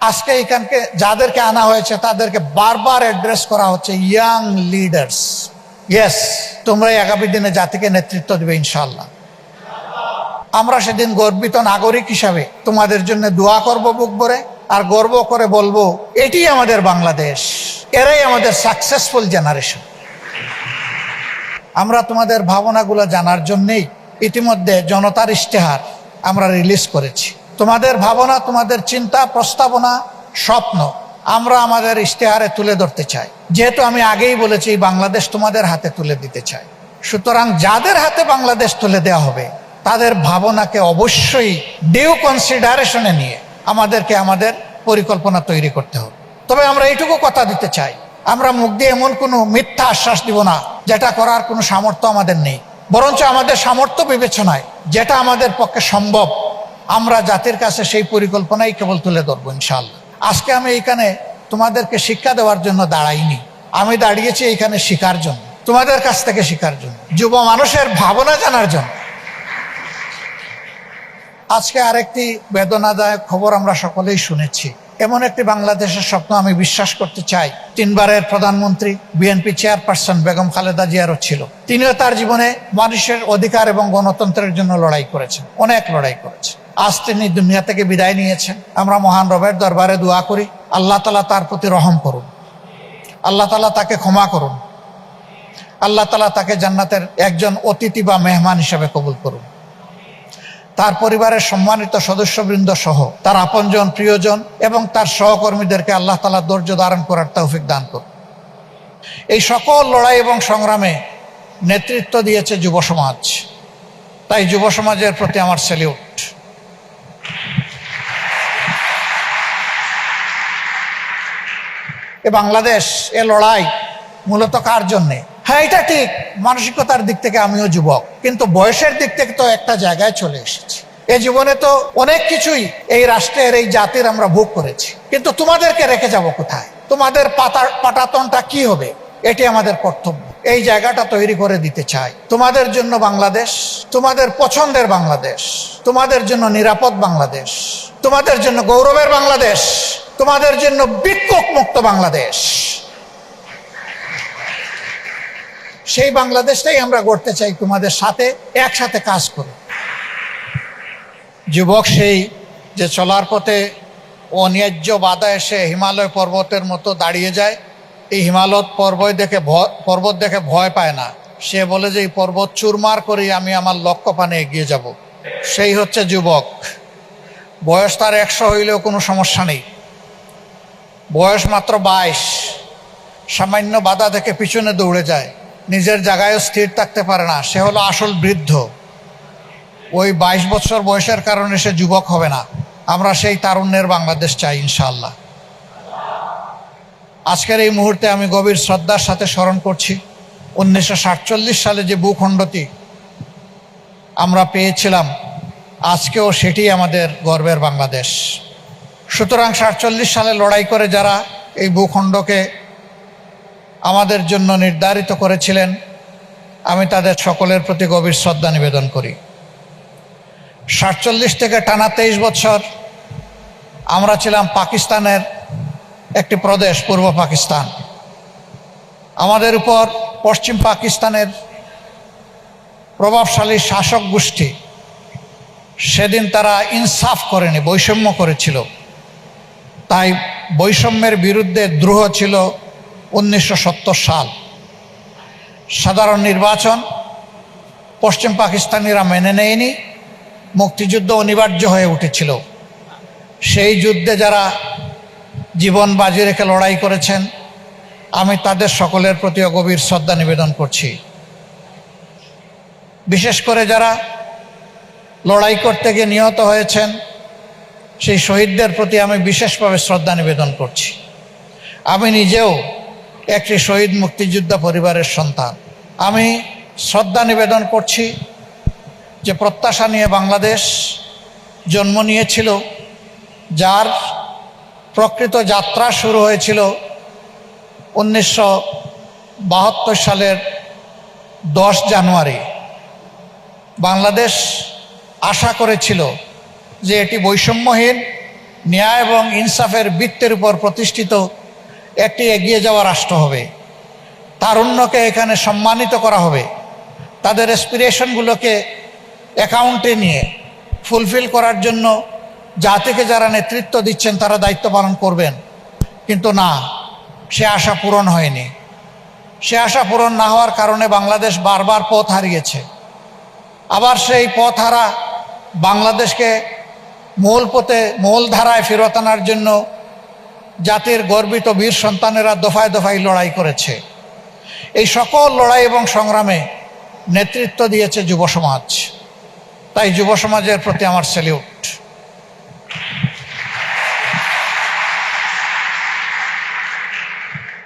আজকে এখানকে যাদেরকে আনা হয়েছে, তাদেরকে বারবার অ্যাড্রেস করা হচ্ছে ইয়াং লিডার্স ইয়েস তোমরা আগামী দিনে জাতিকে নেতৃত্ব দেবে ইনশাল্লাহ আমরা সেদিন গর্বিত নাগরিক হিসাবে তোমাদের জন্য দোয়া করব বুক ভরে, আর গর্ব করে বলব, এটি আমাদের বাংলাদেশ। এরাই আমাদের সাকসেসফুল জেনারেশন আমরা তোমাদের ভাবনাগুলো জানার জন্যেই ইতিমধ্যে জনতার ইশতেহার আমরা রিলিজ করেছি। তোমাদের ভাবনা, তোমাদের চিন্তা, প্রস্তাবনা, স্বপ্ন আমরা আমাদের ইশতেহারে তুলে ধরতে চাই। যেহেতু আমি আগেই বলেছি, বাংলাদেশ তোমাদের হাতে তুলে দিতে চাই। সুতরাং যাদের হাতে বাংলাদেশ তুলে দেওয়া হবে, তাদের ভাবনাকে অবশ্যই ডিউ কনসিডারেশনে নিয়ে আমাদেরকে আমাদের পরিকল্পনা তৈরি করতে হবে। তবে আমরা এইটুকু কথা দিতে চাই, আমরা মুখ দিয়ে এমন কোনো মিথ্যা আশ্বাস দিব না, যেটা করার কোনো সামর্থ্য আমাদের নেই। বরঞ্চ আমাদের সামর্থ্য বিবেচনায় যেটা আমাদের পক্ষে সম্ভব। আমরা জাতির কাছে সেই পরিকল্পনাই কেবল তুলে ধরবো ইনশাল্লাহ আজকে আমি এইখানে তোমাদেরকে শিক্ষা দেওয়ার জন্য দাঁড়াইনি। আমি দাঁড়িয়েছি এইখানে শিকার জন্য, তোমাদের কাছ থেকে শিকার জন্য, যুব মানুষের ভাবনা জানার জন্য। আজকে আরেকটি বেদনাদায়ক খবর আমরা সকলেই শুনেছি। এমন একটি বাংলাদেশের স্বপ্ন আমি বিশ্বাস করতে চাই। তিনবারের প্রধানমন্ত্রী, বিএনপি চেয়ারপারসন বেগম খালেদা জিয়ারও ছিল। তিনিও তার জীবনে মানুষের অধিকার এবং গণতন্ত্রের জন্য লড়াই করেছেন, অনেক লড়াই করেছেন। আজ তিনি দুনিয়া থেকে বিদায় নিয়েছেন। আমরা মহান রবের দরবারে দোয়া করি। আল্লাহ তালা তার প্রতি রহম করুন। আল্লাহ তালা তাকে ক্ষমা করুন। আল্লাহ তালা তাকে জান্নাতের একজন অতিথি বা মেহমান হিসেবে কবুল করুন। তার পরিবারের সম্মানিত সদস্যবৃন্দ সহ তার আপনজন, প্রিয়জন এবং তার সহকর্মীদেরকে আল্লাহ তালা ধৈর্য ধারণ করার তৌফিক দান করুন। এই সকল লড়াই এবং সংগ্রামে নেতৃত্ব দিয়েছে যুব সমাজ। তাই যুব সমাজের প্রতি আমার সেলিউট এ বাংলাদেশ, এ লড়াই মূলত কার জন্যে? হ্যাঁ এটা ঠিক। মানসিকতার দিক থেকে আমিও যুবক, কিন্তু বয়সের দিক থেকে তো একটা জায়গায় চলে এসেছি। এ জীবনে তো অনেক কিছুই এই রাষ্ট্রের, এই জাতির আমরা ভোগ করেছি। কিন্তু তোমাদেরকে রেখে যাব কোথায়? তোমাদের পাতা, পাটাতনটা কি হবে? এটি আমাদের কর্তব্য। এই জায়গাটা তৈরি করে দিতে চাই। তোমাদের জন্য বাংলাদেশ, তোমাদের পছন্দের বাংলাদেশ, তোমাদের জন্য নিরাপদ বাংলাদেশ, তোমাদের জন্য গৌরবের বাংলাদেশ, তোমাদের জন্য বিক্ষোভ মুক্ত বাংলাদেশ। সেই বাংলাদেশটাই আমরা গড়তে চাই তোমাদের সাথে, একসাথে কাজ করে। যুবক সেই যে চলার পথে অন্যায্য বাধা এসে হিমালয় পর্বতের মতো দাঁড়িয়ে যায় এই হিমালয় পর্বত দেখে পর্বত দেখে ভয় পায় না। সে বলে যে, এই পর্বত চুরমার করেই আমি আমার লক্ষ্য পানে এগিয়ে যাব। সেই হচ্ছে যুবক। বয়স তার একশো হইলেও কোনো সমস্যা নেই। বয়স মাত্র বাইশ। সামান্য বাধা থেকে পিছনে দৌড়ে যায়। নিজের জায়গায়ও স্থির থাকতে পারে না। সে হলো আসল বৃদ্ধ। ওই বাইশ বছর বয়সের কারণে সে যুবক হবে না। আমরা সেই তারুণ্যের বাংলাদেশ চাই ইনশাল্লাহ আজকের এই মুহূর্তে আমি গভীর শ্রদ্ধার সাথে স্মরণ করছি। উনিশশো সাতচল্লিশ সালে যে ভূখণ্ডটি আমরা পেয়েছিলাম, আজকেও সেটি আমাদের গর্বের বাংলাদেশ। সুতরাং সাতচল্লিশ সালে লড়াই করে যারা এই ভূখণ্ডকে আমাদের জন্য নির্ধারিত করেছিলেন, আমি তাদের সকলের প্রতি গভীর শ্রদ্ধা নিবেদন করি। সাতচল্লিশ থেকে টানা তেইশ বছর আমরা ছিলাম পাকিস্তানের একটি প্রদেশ, পূর্ব পাকিস্তান। আমাদের উপর পশ্চিম পাকিস্তানের প্রভাবশালী শাসক গোষ্ঠী সেদিন তারা ইনসাফ করেনি, বৈষম্য করেছিল। তাই বৈষম্যের বিরুদ্ধে দ্রোহ ছিল উনিশশো সত্তর সাল। সাধারণ নির্বাচন পশ্চিম পাকিস্তানিরা মেনে নেয়নি, মুক্তিযুদ্ধ অনিবার্য হয়ে উঠেছিল। সেই যুদ্ধে যারা জীবন বাজি রেখে লড়াই করেছেন। আমি তাদের সকলের প্রতি গভীর শ্রদ্ধা নিবেদন করছি। বিশেষ করে যারা লড়াই করতে গিয়ে নিহত হয়েছেন, সেই শহীদদের প্রতি আমি বিশেষভাবে শ্রদ্ধা নিবেদন করছি। আমি নিজেও একটি শহীদ মুক্তিযোদ্ধা পরিবারের সন্তান। আমি শ্রদ্ধা নিবেদন করছি যে প্রত্যাশা নিয়ে বাংলাদেশ জন্ম নিয়েছিল, যার প্রকৃত যাত্রা শুরু হয়েছিল উনিশশো বাহাত্তর সালের দশ জানুয়ারি। বাংলাদেশ আশা করেছিল যে এটি বৈষম্যহীন, ন্যায় এবং ইনসাফের বৃত্তের উপর প্রতিষ্ঠিত একটি এগিয়ে যাওয়া রাষ্ট্র হবে। তারুণ্যকে এখানে সম্মানিত করা হবে। তাদের অ্যাসপিরেশনগুলোকে অ্যাকাউন্টে নিয়ে ফুলফিল করার জন্য জাতিকে যারা নেতৃত্ব দিচ্ছেন তারা দায়িত্ব পালন করবেন। কিন্তু না, সে আশা পূরণ হয়নি। সে আশা পূরণ না হওয়ার কারণে বাংলাদেশ বারবার পথ হারিয়েছে। আবার সেই পথ হারা বাংলাদেশকে মূল পথে, মূল ধারায় ফেরত আনার জন্য জাতির গর্বিত বীর সন্তানেরা দফায় দফায় লড়াই করেছে। এই সকল লড়াই এবং সংগ্রামে নেতৃত্ব দিয়েছে যুব সমাজ। তাই যুব সমাজের প্রতি আমার সেলিউট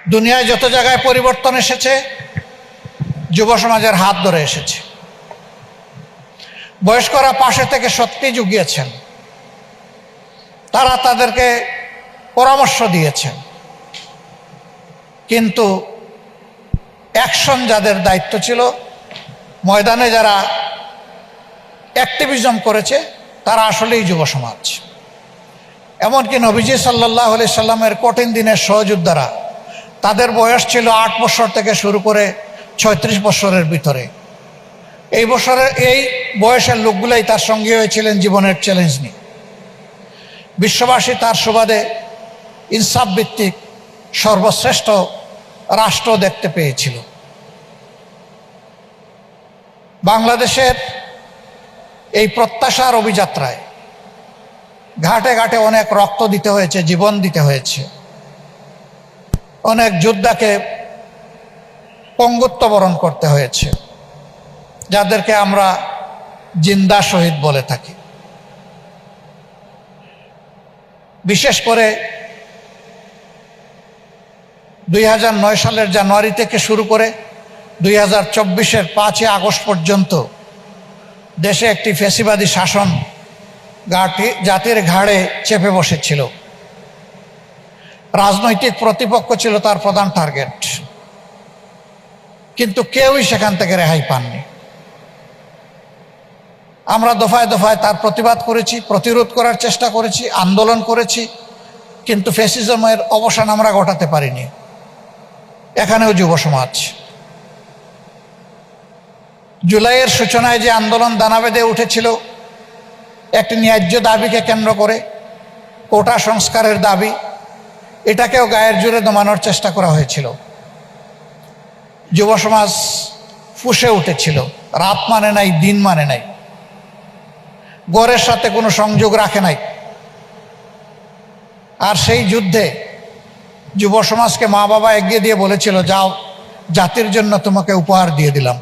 দুনিয়ায় যত জায়গায় পরিবর্তন এসেছে, যুব সমাজের হাত ধরে এসেছে। বয়স্করা পাশে থেকে সত্যি জুগিয়েছেন। তারা তাদেরকে পরামর্শ দিয়েছেন। কিন্তু অ্যাকশন যাদের দায়িত্ব ছিল, ময়দানে যারা অ্যাক্টিভিজম করেছে, তারা আসলেই যুব সমাজ। এমনকি নবীজি সাল্লাহ আলি সাল্লামের কঠিন দিনের সহযোদ্ধারা তাদের বয়স ছিল আট বছর থেকে শুরু করে ছয়ত্রিশ বছরের ভিতরে। এই বছরের এই বয়সের লোকগুলাই তার সঙ্গে হয়েছিলেন জীবনের চ্যালেঞ্জ নিয়ে। বিশ্ববাসী তার সুবাদে ইনসাফ ভিত্তিক সর্বশ্রেষ্ঠ রাষ্ট্র দেখতে পেয়েছিল। বাংলাদেশের এই প্রত্যাশার অভিযাত্রায় ঘাটে ঘাটে অনেক রক্ত দিতে হয়েছে, জীবন দিতে হয়েছে। অনেক যোদ্ধাকে পঙ্গুত্ব বরণ করতে হয়েছে, যাদেরকে আমরা জিন্দা শহীদ বলে থাকি। বিশেষ করে দুই হাজার নয় সালের জানুয়ারি থেকে শুরু করে দুই হাজার চব্বিশের পাঁচই আগস্ট পর্যন্ত দেশে একটি ফেসিবাদী শাসন গাটি জাতির ঘাড়ে চেপে বসেছিল। রাজনৈতিক প্রতিপক্ষ ছিল তার প্রধান টার্গেট কিন্তু কেউই সেখান থেকে রেহাই পাননি। আমরা দফায় দফায় তার প্রতিবাদ করেছি, প্রতিরোধ করার চেষ্টা করেছি, আন্দোলন করেছি, কিন্তু ফেসিজমের অবসান আমরা ঘটাতে পারিনি। এখানেও যুব সমাজ। জুলাইয়ের সূচনায় যে আন্দোলন দানা বেঁধে উঠেছিল, একটি ন্যায্য দাবিকে কেন্দ্র করে কোটা সংস্কারের দাবি এটাকেও গায়ের জোরে দমানোর চেষ্টা করা হয়েছিল। যুব সমাজ ফুসে উঠেছিল। রাত মানে নাই, দিন মানে নাই। গড়ের সাথে কোনো সংযোগ রাখে নাই। আর সেই যুদ্ধে যুব সমাজকে মা বাবা এগিয়ে দিয়ে বলেছিল, যাও, জাতির জন্য তোমাকে উপহার দিয়ে দিলাম।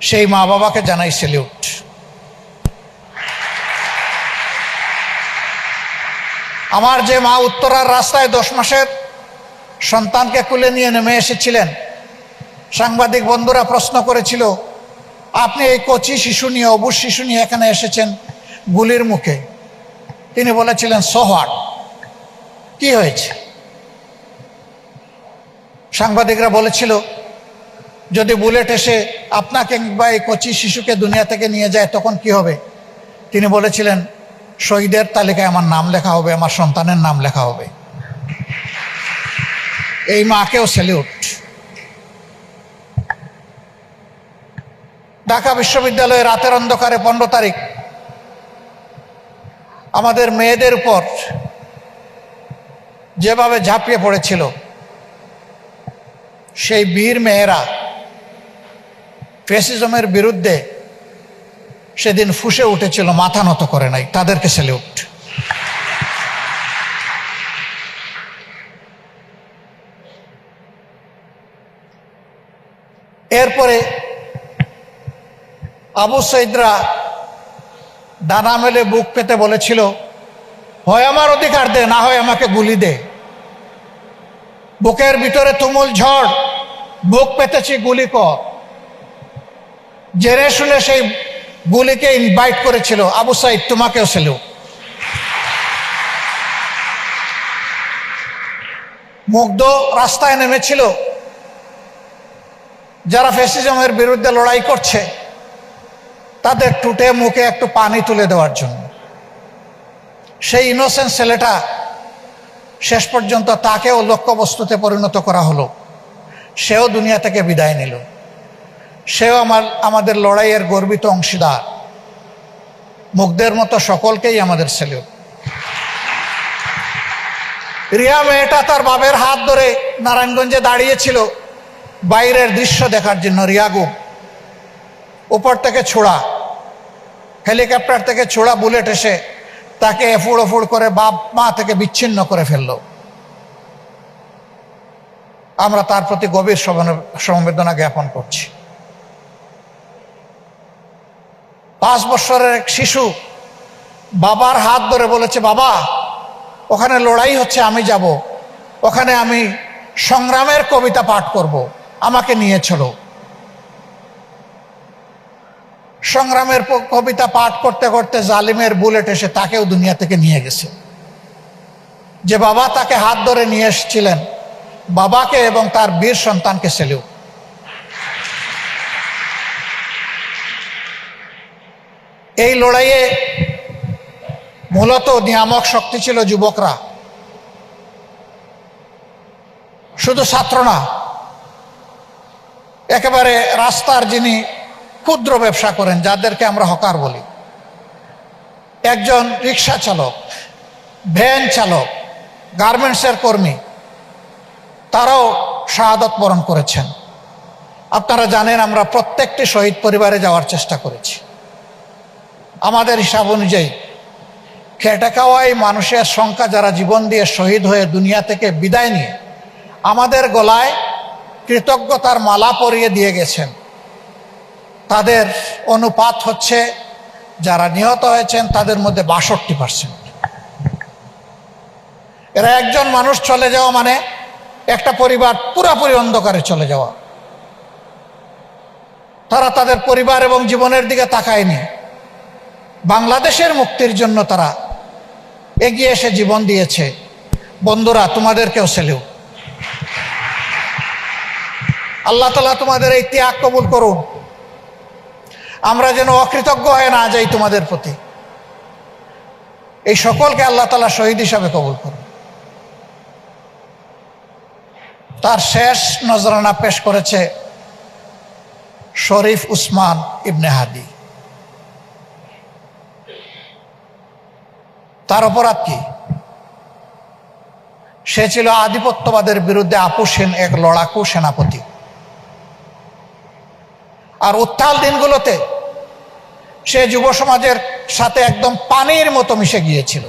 সেই মা বাবাকে জানাই সেলিউট আমার যে মা উত্তরার রাস্তায় দশ মাসের সন্তানকে কুলে নিয়ে নেমে এসেছিলেন, সাংবাদিক বন্ধুরা প্রশ্ন করেছিল, আপনি এই কচি শিশু নিয়ে, অবুজ শিশু নিয়ে এখানে এসেছেন গুলির মুখে? তিনি বলেছিলেন সোহাট কি হয়েছে? সাংবাদিকরা বলেছিল, যদি বুলেট এসে আপনাকে বা এই কচি শিশুকে দুনিয়া থেকে নিয়ে যায়, তখন কি হবে? তিনি বলেছিলেন শহীদের তালিকায় আমার নাম লেখা হবে, আমার সন্তানের নাম লেখা হবে। এই মাকেও স্যালিউট ঢাকা বিশ্ববিদ্যালয়ে রাতের অন্ধকারে পনেরো তারিখ আমাদের মেয়েদের উপর যেভাবে ঝাঁপিয়ে পড়েছিল, সেই বীর মেয়েরা ফেসিজমের বিরুদ্ধে সেদিন ফুসে উঠেছিল, মাথা নত করে নাই। তাদেরকে সেলিউট এরপরে আবু সৈদরা ডানা মেলে বুক পেতে বলেছিল, হয় আমার অধিকার দে, না হয় আমাকে গুলি দে। বুকের ভিতরে তুমুল ঝড়, বুক পেতেছি গুলি কর। জেনে শুনে সেই গুলিকে ইনভাইট করেছিল। আবু সাইদ, তোমাকেও ছিল মুগ্ধ রাস্তায় নেমেছিল। যারা ফেসিজমের বিরুদ্ধে লড়াই করছে, তাদের টুটে মুখে একটু পানি তুলে দেওয়ার জন্য। সেই ইনোসেন্ট ছেলেটা শেষ পর্যন্ত তাকেও লক্ষ্যবস্তুতে পরিণত করা হলো। সেও দুনিয়া থেকে বিদায় নিল। সেও আমার, আমাদের লড়াইয়ের গর্বিত অংশীদার। মুগ্ধের মতো সকলকেই আমাদের ছেলে রিয়া মেয়েটা তার বাবের হাত ধরে নারায়ণগঞ্জে দাঁড়িয়েছিল। বাইরের দৃশ্য দেখার জন্য রিয়াগু উপর থেকে ছোড়া, হেলিকপ্টার থেকে ছোড়া বুলেট এসে তাকে এফুড় ওফুড় করে বাপ মা থেকে বিচ্ছিন্ন করে ফেলল। আমরা তার প্রতি গভীর সমবেদনা জ্ঞাপন করছি। পাঁচ বছরের এক শিশু বাবার হাত ধরে বলেছে, বাবা, ওখানে লড়াই হচ্ছে, আমি যাব। ওখানে আমি সংগ্রামের কবিতা পাঠ করব। আমাকে নিয়ে চলো। সংগ্রামের কবিতা পাঠ করতে করতে জালিমের বুলেট এসে তাকেও দুনিয়া থেকে নিয়ে গেছে। যে বাবা তাকে হাত ধরে নিয়ে এসেছিলেন, বাবাকে এবং তার বীর সন্তানকে সেলেও এই লড়াইয়ে মূলত নিয়ামক শক্তি ছিল যুবকরা। শুধু ছাত্র না, একেবারে রাস্তার যিনি ক্ষুদ্র ব্যবসা করেন, যাদেরকে আমরা হকার বলি, একজন রিক্সা চালক, ভ্যান চালক, গার্মেন্টসের কর্মী, তারাও শাহাদত বরণ করেছেন। আপনারা জানেন আমরা প্রত্যেকটি শহীদ পরিবারে যাওয়ার চেষ্টা করেছি। আমাদের হিসাব অনুযায়ী খেটে খাওয়াই মানুষের সংখ্যা যারা জীবন দিয়ে শহীদ হয়ে দুনিয়া থেকে বিদায় নিয়ে আমাদের গলায় কৃতজ্ঞতার মালা পরিয়ে দিয়ে গেছেন। তাদের অনুপাত হচ্ছে যারা নিহত হয়েছেন তাদের মধ্যে বাষট্টি পার্সেন্ট এরা একজন মানুষ চলে যাওয়া মানে একটা পরিবার পুরাপুরি অন্ধকারে চলে যাওয়া। তারা তাদের পরিবার এবং জীবনের দিকে তাকায়নি। বাংলাদেশের মুক্তির জন্য তারা এগিয়ে এসে জীবন দিয়েছে। বন্ধুরা, তোমাদেরকেও সেলেও আল্লাহ তালা তোমাদের এই ত্যাগ কবুল করুন। আমরা যেন অকৃতজ্ঞ হয়ে না যাই তোমাদের প্রতি। এই সকলকে আল্লাহ তালা শহীদ হিসাবে কবুল করুন। তার শেষ নজরানা পেশ করেছে শরীফ উসমান ইবনে হাদি। তার অপরাধ কি? সে ছিল আধিপত্যবাদের বিরুদ্ধে আপোষহীন এক লড়াকু সেনাপতি। আর উত্তাল দিনগুলোতে সে যুব সমাজের সাথে একদম পানির মতো মিশে গিয়েছিল।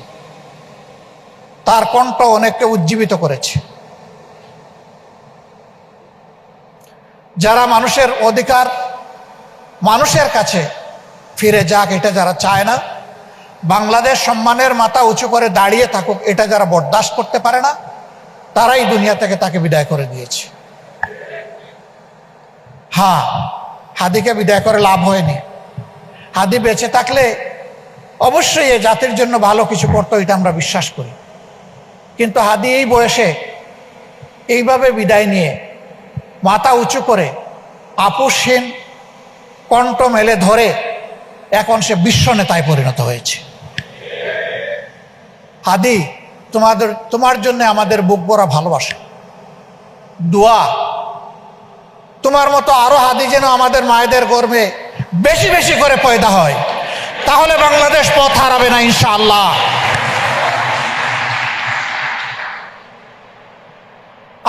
তার কণ্ঠ অনেককে উজ্জীবিত করেছে। যারা মানুষের অধিকার মানুষের কাছে ফিরে যাক, এটা যারা চায় না বাংলাদেশ সম্মানের মাথা উঁচু করে দাঁড়িয়ে থাকুক, এটা যারা বরদাস্ত করতে পারে না, তারাই দুনিয়া থেকে তাকে বিদায় করে দিয়েছে। হ্যাঁ হাদিকে বিদায় করে লাভ হয়নি। হাদি বেঁচে থাকলে অবশ্যই এই জাতির জন্য ভালো কিছু করতো, এটা আমরা বিশ্বাস করি। কিন্তু হাদি এই বয়সে এইভাবে বিদায় নিয়ে মাথা উঁচু করে আপোষহীন কণ্ঠ মেলে ধরে এখন সে বিশ্ব নেতায় পরিণত হয়েছে। হাদি তোমাদের, তোমার জন্য আমাদের বুক ভরা ভালোবাসা। দোয়া। তোমার মতো আরও হাদি যেন আমাদের মায়েদের গর্বে বেশি বেশি করে পয়দা হয়, তাহলে বাংলাদেশ পথ হারাবে না ইনশাআল্লাহ।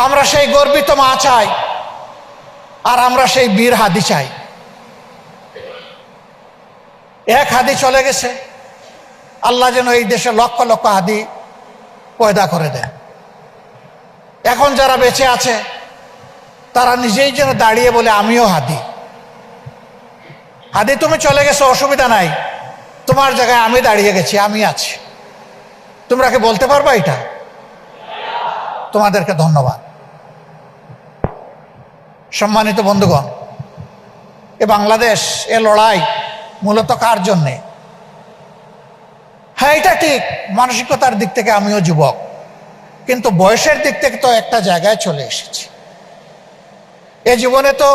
আমরা সেই গর্বিত মা চাই, আর আমরা সেই বীর হাদি চাই। এক হাদি চলে গেছে। আল্লাহ যেন এই দেশে লক্ষ লক্ষ হাদি পয়দা করে দেয়। এখন যারা বেঁচে আছে, তারা নিজেই যেন দাঁড়িয়ে বলে, আমিও হাদি। হাদি, তুমি চলে গেছো, অসুবিধা নাই। তোমার জায়গায় আমি দাঁড়িয়ে গেছি, আমি আছি। তোমরা কি বলতে পারবা এটা? তোমাদেরকে ধন্যবাদ। সম্মানিত বন্ধুগণ, এ বাংলাদেশ, এ লড়াই মূলত কার জন্যে? হ্যাঁ এটা ঠিক। মানসিকতার দিক থেকে আমিও যুবক। কিন্তু বয়সের দিক থেকে তো একটা জায়গায় চলে এসেছি। এ জীবনে তো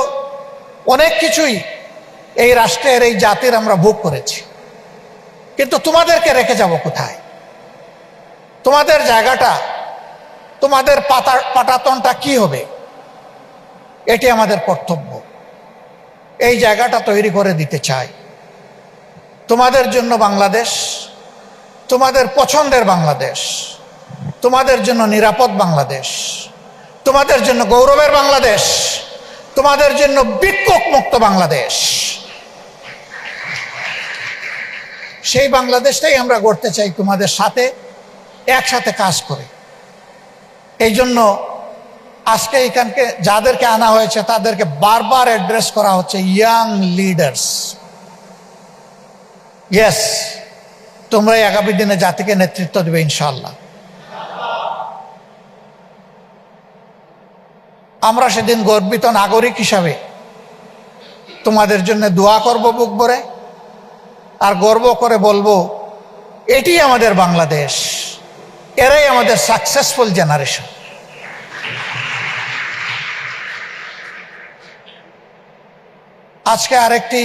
অনেক কিছুই এই রাষ্ট্রের, এই জাতির আমরা ভোগ করেছি। কিন্তু তোমাদেরকে রেখে যাব কোথায়? তোমাদের জায়গাটা, তোমাদের পাতা, পাটাতনটা কি হবে? এটি আমাদের কর্তব্য। এই জায়গাটা তৈরি করে দিতে চাই। তোমাদের জন্য বাংলাদেশ তোমাদের পছন্দের বাংলাদেশ, তোমাদের জন্য নিরাপদ বাংলাদেশ, তোমাদের জন্য গৌরবের বাংলাদেশ, তোমাদের জন্য বিক্ষোভ মুক্ত বাংলাদেশ। সেই বাংলাদেশটাই আমরা গড়তে চাই তোমাদের সাথে, একসাথে কাজ করে। এই জন্য আজকে এখানকে যাদেরকে আনা হয়েছে, তাদেরকে বারবার অ্যাড্রেস করা হচ্ছে ইয়াং লিডার্স ইয়েস তোমরাই আগামী দিনে জাতিকে নেতৃত্ব দেবে ইনশাল্লাহ আমরা সেদিন গর্বিত নাগরিক হিসাবে তোমাদের জন্য দোয়া করব বুক ভরে, আর গর্ব করে বলব এটি আমাদের বাংলাদেশ। এরাই আমাদের সাকসেসফুল জেনারেশন আজকে আরেকটি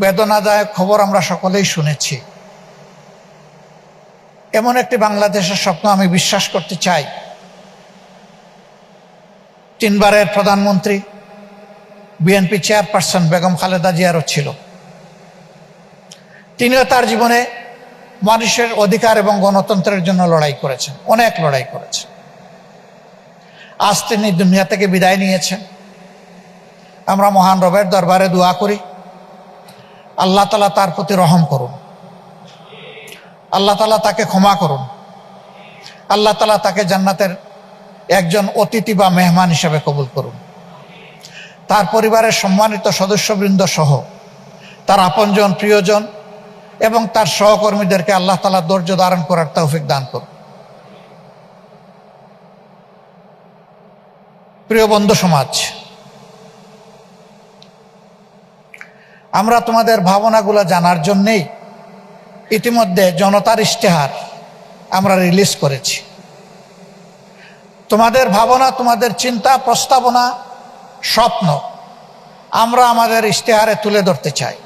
বেদনাদায়ক খবর আমরা সকলেই শুনেছি। এমন একটি বাংলাদেশের স্বপ্ন আমি বিশ্বাস করতে চাই। তিনবারের প্রধানমন্ত্রী, বিএনপি চেয়ারপারসন বেগম খালেদা জিয়ারও ছিল। তিনিও তার জীবনে মানুষের অধিকার এবং গণতন্ত্রের জন্য লড়াই করেছেন, অনেক লড়াই করেছেন। আজ তিনি দুনিয়া থেকে বিদায় নিয়েছেন। আমরা মহান রবের দরবারে দোয়া করি। আল্লাহ তালা তার প্রতি রহম করুন। আল্লাহ তালা তাকে ক্ষমা করুন। আল্লাহ তালা তাকে জান্নাতের একজন অতিথি বা মেহমান হিসেবে কবুল করুন। তার পরিবারের সম্মানিত সদস্যবৃন্দ সহ তার আপনজন, প্রিয়জন এবং তার সহকর্মীদেরকে আল্লাহ তালা ধৈর্য ধারণ করার তৌফিক দান করুন। প্রিয় বন্ধু সমাজ, আমরা তোমাদের ভাবনাগুলো জানার জন্যেই ইতিমধ্যে জনতার ইশতেহার আমরা রিলিজ করেছি। তোমাদের ভাবনা, তোমাদের চিন্তা, প্রস্তাবনা স্বপ্ন আমরা আমাদের ইশতেহারে তুলে ধরতে চাই।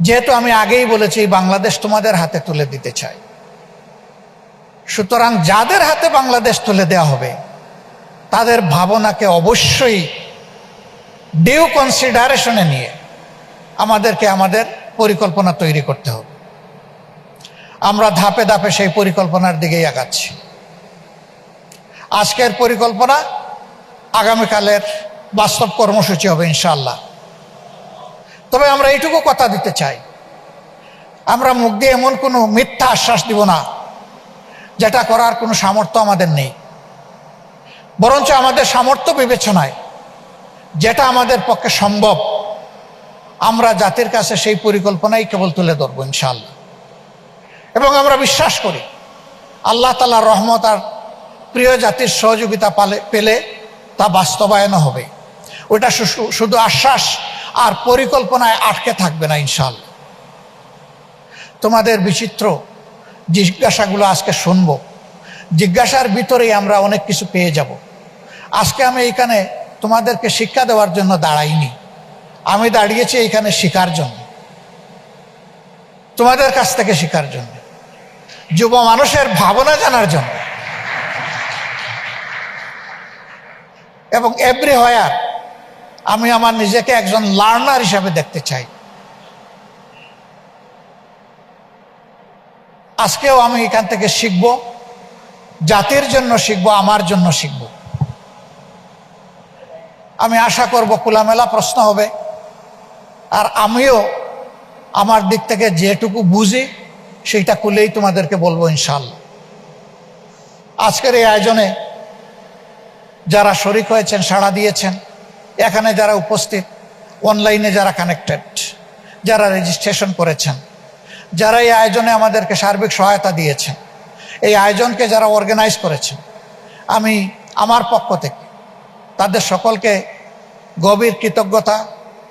যেহেতু আমি আগেই বলেছি, বাংলাদেশ তোমাদের হাতে তুলে দিতে চাই। সুতরাং যাদের হাতে বাংলাদেশ তুলে দেওয়া হবে, তাদের ভাবনাকে অবশ্যই ডিউ কনসিডারেশনে নিয়ে আমাদেরকে আমাদের পরিকল্পনা তৈরি করতে হবে। আমরা ধাপে ধাপে সেই পরিকল্পনার দিকেই আগাচ্ছি। আজকের পরিকল্পনা আগামীকালের বাস্তব কর্মসূচি হবে ইনশাল্লাহ তবে আমরা এইটুকু কথা দিতে চাই। আমরা মুখ দিয়ে এমন কোনো মিথ্যা আশ্বাস দিব না, যেটা করার কোনো সামর্থ্য আমাদের নেই। বরঞ্চ আমাদের সামর্থ্য বিবেচনায় যেটা আমাদের পক্ষে সম্ভব। আমরা জাতির কাছে সেই পরিকল্পনাই কেবল তুলে ধরবো ইনশাল্লাহ এবং আমরা বিশ্বাস করি, আল্লাহ তালার রহমত আর প্রিয় জাতির সহযোগিতা পালে, পেলে তা বাস্তবায়ন হবে। ওটা শুধু আশ্বাস আর পরিকল্পনায় আটকে থাকবে না ইনশাল্লাহ তোমাদের বিচিত্র জিজ্ঞাসাগুলো আজকে শুনব। জিজ্ঞাসার ভিতরেই আমরা অনেক কিছু পেয়ে যাব। আজকে আমি এখানে তোমাদেরকে শিক্ষা দেওয়ার জন্য দাঁড়াইনি। আমি দাঁড়িয়েছি এখানে শিকার জন্য। তোমাদের কাছ থেকে শিকার জন্য। যুব মানুষের ভাবনা জানার জন্য। এবং এভরি হয়ার আমি আমার নিজেকে একজন লার্নার হিসাবে দেখতে চাই। আজকেও আমি এখান থেকে শিখব, জাতির জন্য শিখব, আমার জন্য শিখব। আমি আশা করব খোলামেলা প্রশ্ন হবে। আর আমিও আমার দিক থেকে যেটুকু বুঝি, সেইটা খুলেই তোমাদেরকে বলব ইনশাল্লাহ আজকের এই আয়োজনে যারা শরিক হয়েছেন, সাড়া দিয়েছেন, এখানে যারা উপস্থিত অনলাইনে যারা কানেক্টেড যারা রেজিস্ট্রেশন করেছেন, যারা এই আয়োজনে আমাদেরকে সার্বিক সহায়তা দিয়েছেন, এই আয়োজনকে যারা অর্গানাইজ করেছেন, আমি আমার পক্ষ থেকে তাদের সকলকে গভীর কৃতজ্ঞতা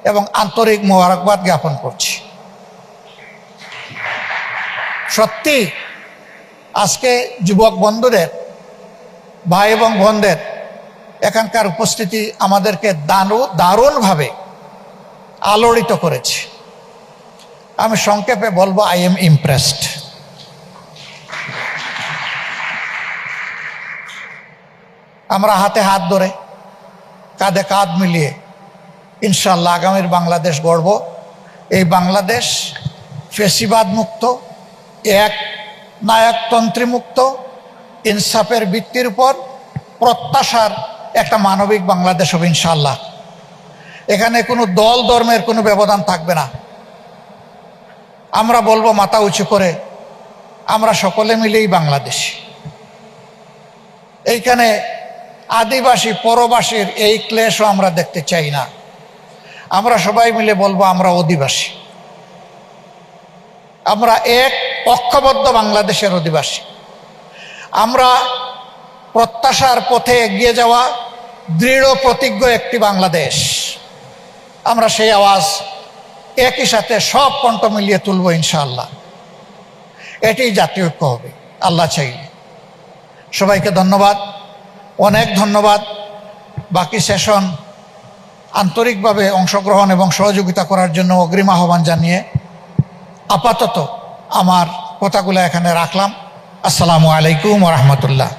এবং আন্তরিক মোবারকবাদ জ্ঞাপন করছি। সত্যি, আজকে যুবক বন্ধুদের, ভাই এবং বোনদের, এখানকার উপস্থিতি আমাদেরকে দানু, দারুণভাবে আলোড়িত করেছে। আমি সংক্ষেপে বলব আই এম ইমপ্রেসড আমরা হাতে হাত ধরে কাঁধে কাঁধ মিলিয়ে ইনশাল্লাহ আগামীর বাংলাদেশ গড়ব। এই বাংলাদেশ ফেসিবাদ মুক্ত এক নায়কতন্ত্রী মুক্ত, ইনসাফের ভিত্তির উপর প্রত্যাশার একটা মানবিক বাংলাদেশ হবে ইনশাল্লাহ এখানে কোনো দল ধর্মের কোনো ব্যবধান থাকবে না। আমরা বলব মাথা উঁচু করে, আমরা সকলে মিলেই বাংলাদেশ। এইখানে আদিবাসী, পরবাসীর এই ক্লেশও আমরা দেখতে চাই না। আমরা সবাই মিলে বলব আমরা অধিবাসী। আমরা এক ঐক্যবদ্ধ বাংলাদেশের অধিবাসী। আমরা প্রত্যাশার পথে এগিয়ে যাওয়া দৃঢ় প্রতিজ্ঞ একটি বাংলাদেশ। আমরা সেই আওয়াজ একই সাথে সব কণ্ঠ মিলিয়ে তুলব ইনশাআল্লাহ। এটি জাতীয় ঐক্য হবে, আল্লাহ চাইলে। সবাইকে ধন্যবাদ, অনেক ধন্যবাদ। বাকি সেশন আন্তরিকভাবে অংশগ্রহণ এবং সহযোগিতা করার জন্য অগ্রিম আহ্বান জানিয়ে আপাতত আমার কথাগুলো এখানে রাখলাম। আসসালামু আলাইকুম রহমতুল্লাহ।